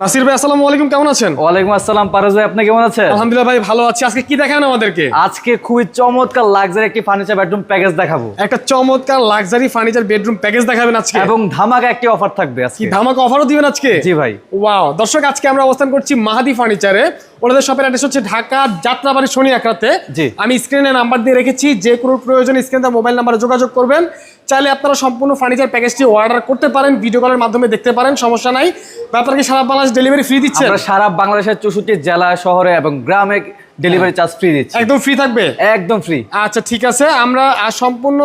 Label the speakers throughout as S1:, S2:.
S1: নাসির ভাই আসসালামু আলাইকুম কেমন আছেন?
S2: ওয়ালাইকুম আসসালাম পারস ভাই আপনি কেমন আছেন?
S1: আলহামদুলিল্লাহ ভাই ভালো আছি। আজকে কি দেখান আমাদেরকে?
S2: আজকে খুবই চমৎকার লাক্সারি একটি ফার্নিচার বেডরুম প্যাকেজ দেখাবো।
S1: একটা চমৎকার লাক্সারি ফার্নিচার বেডরুম প্যাকেজ দেখাবেন আজকে।
S2: এবং ধামাকা একটি অফার থাকবে আজকে।
S1: কি ধামাকা অফারও দিবেন আজকে?
S2: জি ভাই।
S1: ওয়াও দর্শক আজকে আমরা অবস্থান করছি মাহাদি ফার্নিচারে ওনাদের শপের অ্যাড্রেস হচ্ছে ঢাকা যাত্রাবাড়ি শনি একরাতে
S2: জি।
S1: আমি স্ক্রিনে নাম্বার দিয়ে রেখেছি যে কোনো প্রয়োজন স্ক্রিনে মোবাইল নাম্বারে যোগাযোগ করবেন। চাইলে আপনারা সম্পূর্ণ ফার্নিচার প্যাকেজটি অর্ডার করতে পারেন ভিডিও কলের মাধ্যমে দেখতে পারেন সমস্যা নাই। বা আপনারা কি সারা বাংলাদেশ ডেলিভারি ফ্রি দিচ্ছে
S2: আমরা সারা বাংলাদেশের চৌষট্টি জেলা শহরে এবং গ্রামে ডেলিভারি চার্জ ফ্রি দিচ্ছি।
S1: একদম ফ্রি থাকবে?
S2: একদম ফ্রি
S1: আচ্ছা ঠিক আছে। আমরা সম্পূর্ণ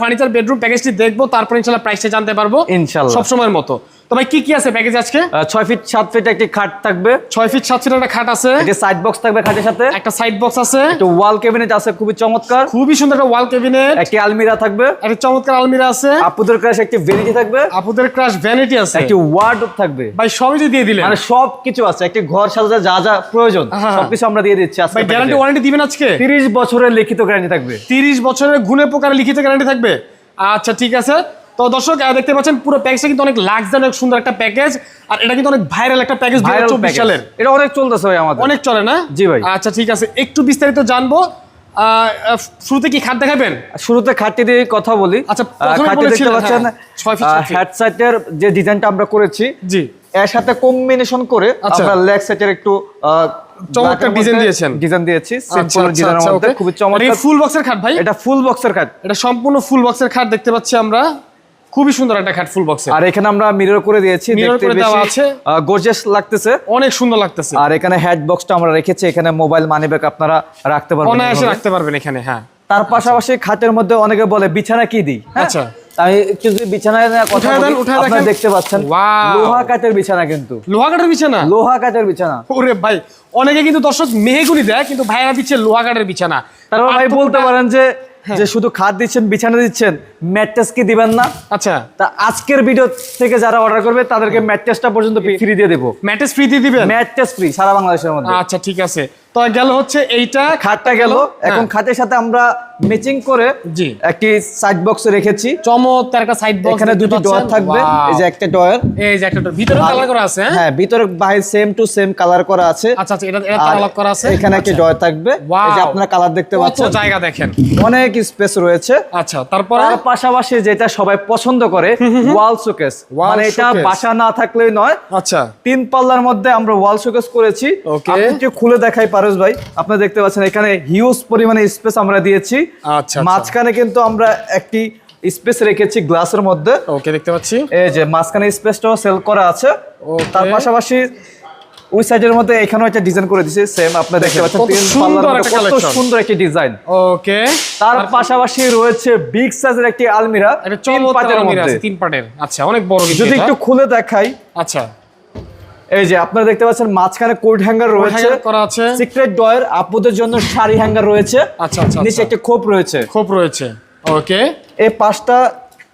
S1: ফার্নিচার বেডরুম প্যাকেজটি দেখব তারপর ইনশাআল্লাহ প্রাইসটা জানতে পারব।
S2: ইনশাআল্লাহ
S1: সব সময়ের মতো। তো ভাই কি কি আছে প্যাকেজ আজকে?
S2: ছয় ফিট সাত ফিট একটি খাট থাকবে।
S1: ছয় ফিট সাত ফিট একটা খাট আছে।
S2: একটি সাইড বক্স থাকবে খাটের সাথে।
S1: একটা সাইড বক্স আছে।
S2: একটু ওয়াল ক্যাবিনেট আছে খুবই চমৎকার।
S1: খুবই সুন্দর একটা ওয়াল ক্যাবিনেট
S2: একটি আলমিরা থাকবে।
S1: একটা চমৎকার আলমিরা আছে।
S2: আপুদের ক্রাশ একটি ভেনিটি থাকবে।
S1: আপুদের ক্রাশ ভ্যানিটি আছে।
S2: একটি ওয়ার্ড থাকবে।
S1: ভাই সবই দিয়ে দিলেন।
S2: মানে সব কিছু আছে। একটি ঘর সাজাতে যা যা প্রয়োজন
S1: হ্যাঁ।
S2: সবকিছু আমরা দিয়ে দিচ্ছি আজকে
S1: ভাই গ্যারান্টি ওয়ারেন্টি দিবেন আজকে?
S2: তিরিশ বছরের লিখিত গ্যারান্টি থাকবে।
S1: তিরিশ বছরের গুণে প্রকারে লিখিত গ্যারান্টি থাকবে। আচ্ছা ঠিক আছে। তো দর্শক দেখতে পাচ্ছেন পুরো প্যাকেজটা কিন্তু অনেক লাক্সারি অনেক সুন্দর একটা প্যাকেজ আর এটা কিন্তু অনেক ভাইরাল একটা প্যাকেজ
S2: ভাইরাল
S1: চব্বিশ সালের।
S2: এটা অনেক চলতেছে ভাই আমাদের।
S1: অনেক চলে না?
S2: জি ভাই।
S1: আচ্ছা ঠিক আছে একটু বিস্তারিত জানব। শুরুতে কি খাট দেখাবেন?
S2: শুরুতে খাটটি দিয়ে কথা বলি।
S1: আচ্ছা,
S2: খাটটি দেখতে পাচ্ছেন
S1: হ্যাঁ, ছয় ফিট,
S2: হেড সাইটের যে ডিজাইনটা আমরা করেছি
S1: জি।
S2: এর সাথে কম্বিনেশন করে
S1: আচ্ছা।
S2: আমরা লেগ সেটের একটু
S1: চমৎকার design দিয়েছেন।
S2: ডিজাইন দিয়েছি
S1: আচ্ছা,
S2: সিম্পল
S1: আচ্ছা,
S2: ডিজাইনের
S1: আচ্ছা,
S2: মধ্যে
S1: এটা
S2: চমৎকার।
S1: ফুল বক্সের খাট ভাই?
S2: এটা ফুল বক্সের খাট।
S1: এটা সম্পূর্ণ ফুল বক্সের খাট দেখতে পাচ্ছি আমরা। খুবই সুন্দর একটা খাট ফুল বক্সের
S2: আর এখানে আমরা মিরর করে দিয়েছি
S1: Mirror করে দেওয়া আছে।
S2: গর্জিয়াস লাগতেছে।
S1: অনেক সুন্দর লাগতেছে।
S2: আর এখানে হেড বক্সটা আমরা রেখেছি এখানে মোবাইল মানি ব্যাগ আপনারা রাখতে পারবেন
S1: অনায়াসে রাখতে পারবেন এখানে হ্যাঁ।
S2: তার পাশাপাশি খাটের মধ্যে অনেকে বলে বিছানা কি দিই? হ্যাঁ?
S1: আচ্ছা।
S2: আমি একটু যদি বিছানায় কথা
S1: উঠায়
S2: বলি, আপনারা দেখতে পাচ্ছেন লোহা কাঠের বিছানা কিন্তু।
S1: লোহা কাঠের বিছানা?
S2: লোহা কাঠের বিছানা।
S1: ওরে ভাই অনেকে কিন্তু দর্শক মেহেগুনি দেয় কিন্তু ভাইরা দিচ্ছে লোহা কাঠের বিছানা।
S2: তারপর ভাই বলতে পারেন যে যে শুধু খাট দিচ্ছেন বিছানা দিচ্ছেন ম্যাট্রেস কি দিবেন না।
S1: আচ্ছা।
S2: তা আজকের ভিডিও থেকে যারা অর্ডার করবে তাদেরকে ম্যাট্রেসটা পর্যন্ত ফ্রি দিয়ে দেবো।
S1: ম্যাট্রেস ফ্রি দিয়ে দিবেন?
S2: ম্যাট্রেস ফ্রি সারা বাংলাদেশের মধ্যে।
S1: আচ্ছা ঠিক আছে। তো গেল হচ্ছে এইটা
S2: খাটটা গেল। এখন
S1: খাদের
S2: খাটের সাথে আমরা ম্যাচিং করে
S1: জি।
S2: একটি সাইড বক্স রেখেছি।
S1: চমৎকার একটা সাইড বক্স
S2: এখানে দুটি ডয়ার থাকবে এই যে একটা ডয়ার
S1: এই যে একটা ভিতরে কালার করা আছে হ্যাঁ?
S2: হ্যাঁ ভিতরে বাইরে সেম টু সেম কালার করা আছে।
S1: আচ্ছা আচ্ছা এটা এটা
S2: আর
S1: lock করা আছে?
S2: এখানে একটা
S1: আচ্ছা।
S2: ডয়ার থাকবে। এই যে আপনারা কালার দেখতে পাচ্ছেন।
S1: জায়গা দেখেন।
S2: অনেক স্পেস রয়েছে।
S1: আচ্ছা তারপরে?
S2: তার পাশাপাশি যেটা সবাই পছন্দ করে ওয়াল শোকেস মানে এটা বাসা না থাকলেই নয়।
S1: আচ্ছা।
S2: তিন পাল্লার মধ্যে আমরা ওয়াল শোকেস করেছি. আপনি একটু খুলে দেখাই পারস ভাই। আপনারা দেখতে পাচ্ছেন এখানে হিউজ পরিমাণে স্পেস আমরা দিয়েছি।
S1: আচ্ছা, আচ্ছা।
S2: মাঝখানে কিন্তু আমরা একটি স্পেস রেখেছি গ্লাসের মধ্যে।
S1: ওকে দেখতে পাচ্ছি।
S2: এই যে মাঝখানে স্পেসটাও সেল করা আছে।
S1: Okay.
S2: তার পাশাপাশি ওই সাইডের মধ্যে এখানেও একটা ডিজাইন করে দিয়েছি সেম আপনারা দেখতে পাচ্ছেন
S1: কত সুন্দর একটা
S2: সুন্দর একটি ডিজাইন
S1: ওকে
S2: তার পাশাপাশি রয়েছে বিগ সাইজের একটি আলমিরা তিন পাটের
S1: আলমিরা
S2: মধ্যে।
S1: তিন পাটের। আচ্ছা অনেক বড়
S2: যদি একটু খুলে দেখাই।
S1: আচ্ছা।
S2: এই যে আপনারা দেখতে পাচ্ছেন মাঝখানে কোট হ্যাঙ্গার রয়েছে।
S1: করা আছে।
S2: সিক্রেট ডয়ের আপুদের জন্য শাড়ি হ্যাঙ্গার রয়েছে।
S1: আচ্ছা, আচ্ছা,
S2: নিচে
S1: আচ্ছা।
S2: একটা খোপ রয়েছে।
S1: খোপ রয়েছে। ওকে
S2: এই পাঁচটা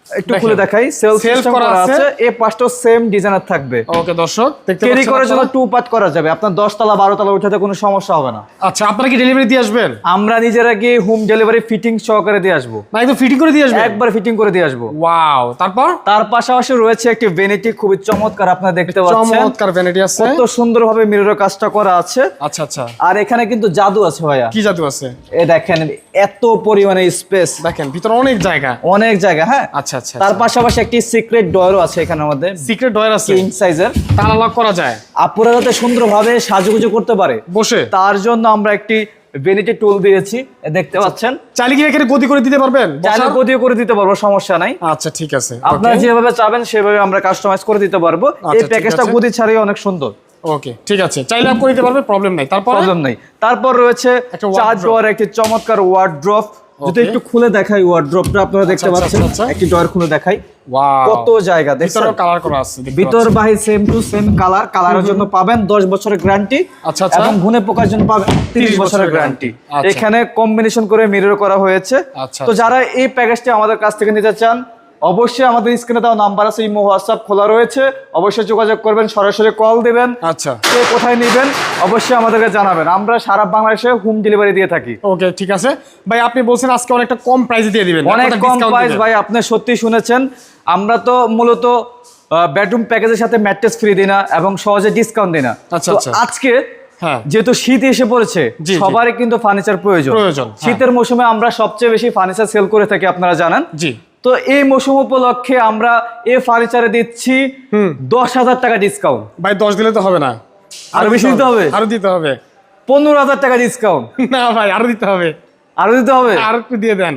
S2: একটু। খুলে দেখাই। সেলফ সিস্টেম
S1: করা আছে।
S2: এই পাঁচটাও সেম ডিজাইনার থাকবে।
S1: ওকে দর্শক
S2: ক্যারি করার জন্য টু পার্ট করা যাবে। আপনার দশ তলা বারো তলা উঠাতে কোনো সমস্যা হবে না।
S1: আচ্ছা আপনারা কি ডেলিভারি দিয়ে আসবেন?
S2: আমরা নিজেরা গিয়ে হোম ডেলিভারি ফিটিং সহকারে দিয়ে আসব।
S1: না ফিটিং করে দিয়ে
S2: একবার ফিটিং করে দিয়ে আসব।
S1: ওয়াও তারপর?
S2: তার পাশাপাশি রয়েছে একটি ভেনিটি খুবই চমৎকার আপনারা দেখতে পাচ্ছেন।
S1: চমৎকার ভ্যানিটি আছে।
S2: কত সুন্দরভাবে মিররের কাজটা করা আছে।
S1: আচ্ছা আচ্ছা।
S2: আর এখানে কিন্তু জাদু আছে ভাইয়া।
S1: কি জাদু আছে?
S2: এ দেখেন এত পরিমাণে স্পেস
S1: দেখেন ভিতরে অনেক জায়গা।
S2: অনেক জায়গা হ্যাঁ?
S1: আচ্ছা। আচ্ছা
S2: তার পাশাপাশি একটি সিক্রেট ডয়ারও আছে এখানের মধ্যে
S1: সিক্রেট ডয়ার আছে?
S2: কিং সাইজের
S1: তালা লক করা যায়?
S2: আপুরা যাতে সুন্দরভাবে সাজুগুজু করতে পারে
S1: বসে?
S2: তার জন্য আমরা একটি ভেনিটি টুল দিয়েছি দেখতে পাচ্ছেন।
S1: চাইলে কি এখানে গতি করে দিতে পারবেন? বসার?
S2: করে দিতে পারব সমস্যা নাই।
S1: আচ্ছা ঠিক আছে।
S2: আপনারা যেভাবে চাবেন সেভাবে আমরা কাস্টমাইজ করে দিতে পারব। এই
S1: আচ্ছা,
S2: প্যাকেজটা
S1: আছে।
S2: গদি ছাড়াই অনেক সুন্দর।
S1: ওকে ঠিক আছে। চাইলে আপ করে দিতে পারবে প্রবলেম নাই। তারপর?
S2: প্রবলেম নেই। তারপর রয়েছে চার। একটি চমৎকার ওয়ার্ড্রপ যদি একটু খুলে দেখাই ওয়ার্ড্রপটা আপনারা দেখতে
S1: আচ্ছা,
S2: পাচ্ছেন।
S1: আচ্ছা, আচ্ছা।
S2: একটি ডয়ার খুলে দেখাই। কত জায়গা দেখছেন?
S1: কালার করা আছে
S2: ভিতর বাহির সেম টু সেম কালার কালারের জন্য পাবেন 10 বছরের গ্যারান্টি
S1: আচ্ছা, আচ্ছা।
S2: এবং ঘুনে পোকার জন্য পাবেন 30 বছরের গ্যারান্টি
S1: আচ্ছা।
S2: এখানে কম্বিনেশন করে মিরর করা হয়েছে।
S1: আচ্ছা,
S2: তো যারা এই প্যাকেজটি আমাদের কাছ থেকে নিতে চান অবশ্যই আমাদের স্ক্রিনে দেওয়া নাম্বার আছে ইমো হোয়াটসঅ্যাপ খোলা রয়েছে। অবশ্যই যোগাযোগ করবেন সরাসরি কল দিবেন।
S1: আচ্ছা।
S2: কে কোথায় নেবেন অবশ্যই আমাদেরকে জানাবেন। আমরা সারা বাংলাদেশে হোম ডেলিভারি দিয়ে থাকি।
S1: ওকে ঠিক আছে। ভাই আপনি বলছেন আজকে অনেকটা কম প্রাইসে দিয়ে দিবেন।
S2: অনেক কম প্রাইস ভাই আপনি সত্যি শুনেছেন। আমরা তো মূলত বেডরুম প্যাকেজের সাথে ম্যাট্রেস ফ্রি দিই না এবং সহজে ডিসকাউন্ট দিই না।
S1: আচ্ছা, আচ্ছা।
S2: আজকে
S1: হ্যাঁ।
S2: যেহেতু শীত এসে পড়েছে। সবারই কিন্তু ফার্নিচার প্রয়োজন।
S1: হ্যাঁ।
S2: শীতের মৌসুমে আমরা সবচেয়ে বেশি ফার্নিচার সেল করে থাকি আপনারা জানেন। তো এই মৌসুম উপলক্ষে আমরা এ ফার্নিচারে দিচ্ছি দশ হাজার টাকা ডিসকাউন্ট
S1: ভাই দশ দিলে তো হবে না।
S2: আরও বেশি দিতে হবে?
S1: আরও দিতে হবে।
S2: পনেরো হাজার টাকা ডিসকাউন্ট
S1: না ভাই আরও দিতে হবে।
S2: আরও দিতে হবে?
S1: আর একটু দিয়ে দেন।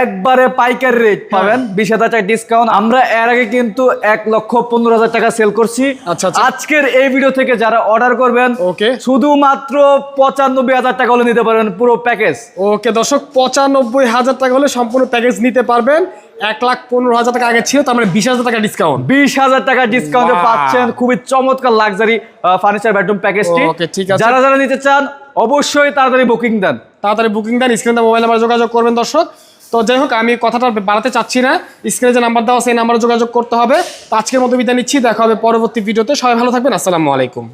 S2: একবারে পাইকারি রেট পাবেন। বিশ হাজার টাকা ডিসকাউন্ট আমরা এর আগে কিন্তু এক লক্ষ পনেরো হাজার টাকা সেল করছি।
S1: আচ্ছা, আচ্ছা।
S2: আজকের এই ভিডিও থেকে যারা অর্ডার করবেন
S1: ওকে।
S2: শুধুমাত্র পঁচানব্বই হাজার টাকা হলে নিতে পারবেন পুরো প্যাকেজ
S1: ওকে দর্শক পঁচানব্বই হাজার টাকা হলে সম্পূর্ণ প্যাকেজ নিতে পারবেন। এক লাখ পনেরো হাজার টাকা আগে ছিল তার মানে বিশ হাজার টাকা ডিসকাউন্ট
S2: বিশ হাজার টাকা ডিসকাউন্টে পাচ্ছেন খুবই চমৎকার লাক্সারি ফার্নিচার বেডরুম প্যাকেজটি। যারা যারা নিতে চান অবশ্যই তাড়াতাড়ি বুকিং দেন।
S1: তাড়াতাড়ি বুকিং দেন স্ক্রিনে মোবাইল নাম্বার যোগাযোগ করবেন দর্শক। তো যাই হোক, আমি কথাটা বাড়াতে চাচ্ছি না। স্ক্রিনে যে নাম্বার দেওয়া সেই নাম্বারে যোগাযোগ করতে হবে। তো আজকের মতো বিদায় নিচ্ছি, দেখা হবে পরবর্তী ভিডিওতে। সবাই ভালো থাকবেন, আসসালামু আলাইকুম।